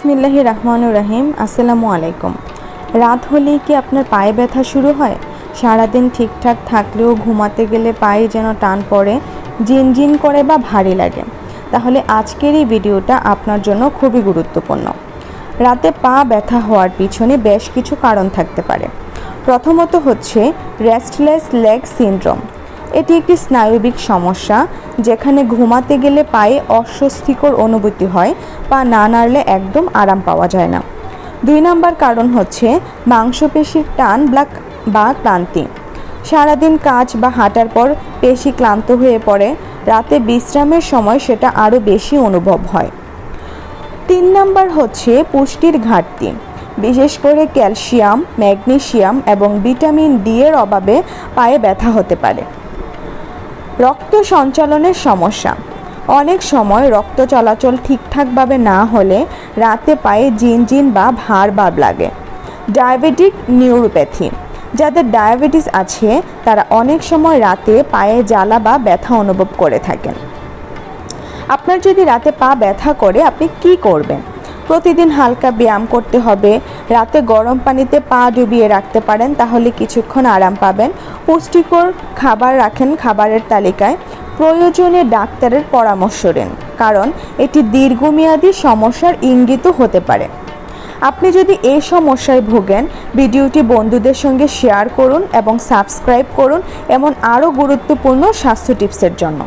বিসমিল্লাহি রহমানুর রহিম, আসসালামু আলাইকুম। রাত হলেই কি আপনার পায়ে ব্যথা শুরু হয়? সারাদিন ঠিকঠাক থাকলেও ঘুমাতে গেলে পায়ে যেন টান পড়ে, জিনজিন করে বা ভারী লাগে। তাহলে আজকের এই ভিডিওটা আপনার জন্য খুবই গুরুত্বপূর্ণ। রাতে পা ব্যথা হওয়ার পিছনে বেশ কিছু কারণ থাকতে পারে। প্রথমত হচ্ছে রেস্টলেস লেগ সিনড্রোম এটি একটি স্নায়বিক সমস্যা, যেখানে ঘুমাতে গেলে পায়ে অস্বস্তিকর অনুভূতি হয়, পা না নাড়লে একদম আরাম পাওয়া যায় না। দুই নম্বর কারণ হচ্ছে মাংসপেশির টান ব্লাক বা ক্লান্তি। সারাদিন কাজ বা হাঁটার পর পেশি ক্লান্ত হয়ে পড়ে, রাতে বিশ্রামের সময় সেটা আরও বেশি অনুভব হয়। তিন নাম্বার হচ্ছে পুষ্টির ঘাটতি। বিশেষ করে ক্যালসিয়াম ম্যাগনেশিয়াম এবং ভিটামিন ডি এর অভাবে পায়ে ব্যথা হতে পারে। রক্ত সঞ্চালনের সমস্যা। অনেক সময় রক্ত চলাচল ঠিকঠাকভাবে না হলে রাতে পায়ে জিনজিন বা ভার ভাব লাগে। Diabetic neuropathy. যাদের ডায়াবেটিস আছে, তারা অনেক সময় রাতে পায়ে জ্বালা বা ব্যথা অনুভব করে থাকেন। আপনার যদি রাতে পা ব্যথা করে, আপনি কি করবেন? প্রতিদিন হালকা ব্যায়াম করতে হবে। রাতে গরম পানিতে পা ডুবিয়ে রাখতে পারেন, তাহলে কিছুক্ষণ আরাম পাবেন। পুষ্টিকর খাবার রাখেন খাবারের তালিকায়। প্রয়োজনে ডাক্তারের পরামর্শ নিন, কারণ এটি দীর্ঘমেয়াদী সমস্যার ইঙ্গিতও হতে পারে। আপনি যদি এই সমস্যায় ভোগেন, ভিডিওটি বন্ধুদের সঙ্গে শেয়ার করুন এবং সাবস্ক্রাইব করুন এমন আরও গুরুত্বপূর্ণ স্বাস্থ্য টিপসের জন্য।